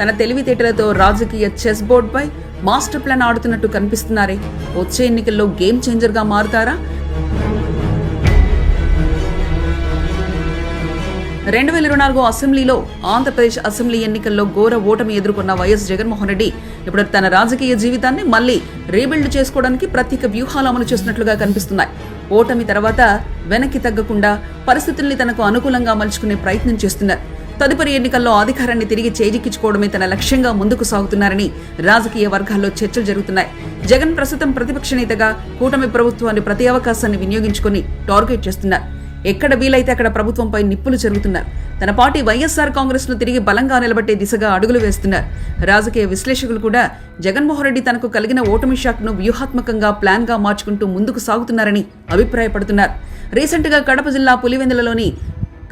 తన తెలివితేటలతో రాజకీయ చెస్ బోర్డుపై మాస్టర్ ప్లాన్ ఆడుతున్నట్టు కనిపిస్తున్నారే. వచ్చే ఎన్నికల్లో గేమ్ చేంజర్గా మారుతారా? రెండు వేల ఇరవై నాలుగు అసెంబ్లీలో ఆంధ్రప్రదేశ్ అసెంబ్లీ ఎన్నికల్లో ఘోర ఓటమి ఎదుర్కొన్న వైఎస్ జగన్మోహన్ రెడ్డి ఇప్పుడు తన రాజకీయ జీవితాన్ని మళ్ళీ రీబిల్డ్ చేసుకోవడానికి ప్రత్యేక వ్యూహాలు అమలు చేస్తున్నట్లుగా కనిపిస్తున్నాయి. ఓటమి తర్వాత వెనక్కి తగ్గకుండా పరిస్థితుల్ని తనకు అనుకూలంగా మలుచుకునే ప్రయత్నం చేస్తున్నారు. తదుపరి ఎన్నికల్లో అధికారాన్ని తిరిగి చేజిక్కించుకోవడమే తన లక్ష్యంగా ముందుకు సాగుతున్నారని రాజకీయ వర్గాల్లో చర్చలు జరుగుతున్నాయి. జగన్ ప్రస్తుతం ప్రతిపక్ష నేతగా కూటమి ప్రభుత్వాన్ని ప్రతి అవకాశాన్ని వినియోగించుకుని టార్గెట్ చేస్తున్నారు. ఎక్కడ వీలైతే అక్కడ ప్రభుత్వంపై నిప్పులు జరుగుతున్నారు. తన పార్టీ వైఎస్ఆర్ కాంగ్రెస్ను తిరిగి బలంగా నిలబట్టే దిశగా అడుగులు వేస్తున్నారు. రాజకీయ విశ్లేషకులు కూడా జగన్మోహన్ రెడ్డి తనకు కలిగిన ఓటమి షాక్ను వ్యూహాత్మకంగా ప్లాన్గా మార్చుకుంటూ ముందుకు సాగుతున్నారని అభిప్రాయపడుతున్నారు. రీసెంట్గా కడప జిల్లా పులివెందులలోని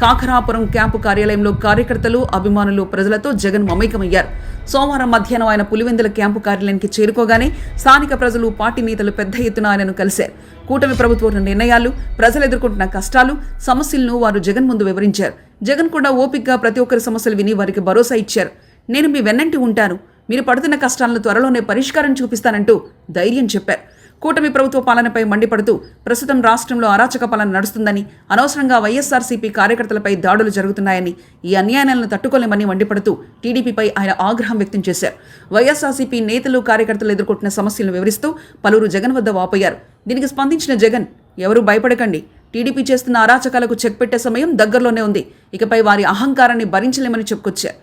కాకరాపురం క్యాంపు కార్యాలయంలో కార్యకర్తలు అభిమానులు ప్రజలతో జగన్ మమేకమయ్యారు. సోమవారం మధ్యాహ్నం ఆయన పులివెందుల క్యాంపు కార్యాలయానికి చేరుకోగానే స్థానిక ప్రజలు పార్టీ నేతలు పెద్ద ఎత్తున ఆయనను కలిశారు. కూటమి ప్రభుత్వం నిర్ణయాలు ప్రజలు ఎదుర్కొంటున్న కష్టాలు సమస్యలను వారు జగన్ ముందు వివరించారు. జగన్ కూడా ఓపికగా ప్రతి ఒక్కరి సమస్యలు విని వారికి భరోసా ఇచ్చారు. నేను మీ వెన్నంటి ఉంటాను. మీరు పడుతున్న కష్టాలను త్వరలోనే పరిష్కారం చూపిస్తానంటూ ధైర్యం చెప్పారు. కూటమి ప్రభుత్వ పాలనపై మండిపడుతూ ప్రస్తుతం రాష్ట్రంలో అరాచక పాలన నడుస్తుందని అనవసరంగా వైఎస్ఆర్సీపీ కార్యకర్తలపై దాడులు జరుగుతున్నాయని ఈ అన్యాయాలను తట్టుకోలేమని మండిపడుతూ టీడీపీపై ఆయన ఆగ్రహం వ్యక్తం చేశారు. వైఎస్ఆర్సీపీ నేతలు కార్యకర్తలు ఎదుర్కొంటున్న సమస్యలను వివరిస్తూ పలువురు జగన్ వద్ద వాపోయారు. దీనికి స్పందించిన జగన్ ఎవరూ భయపడకండి. టీడీపీ చేస్తున్న అరాచకాలకు చెక్ పెట్టే సమయం దగ్గరలోనే ఉంది. ఇకపై వారి అహంకారాన్ని భరించలేమని చెప్పుకొచ్చారు.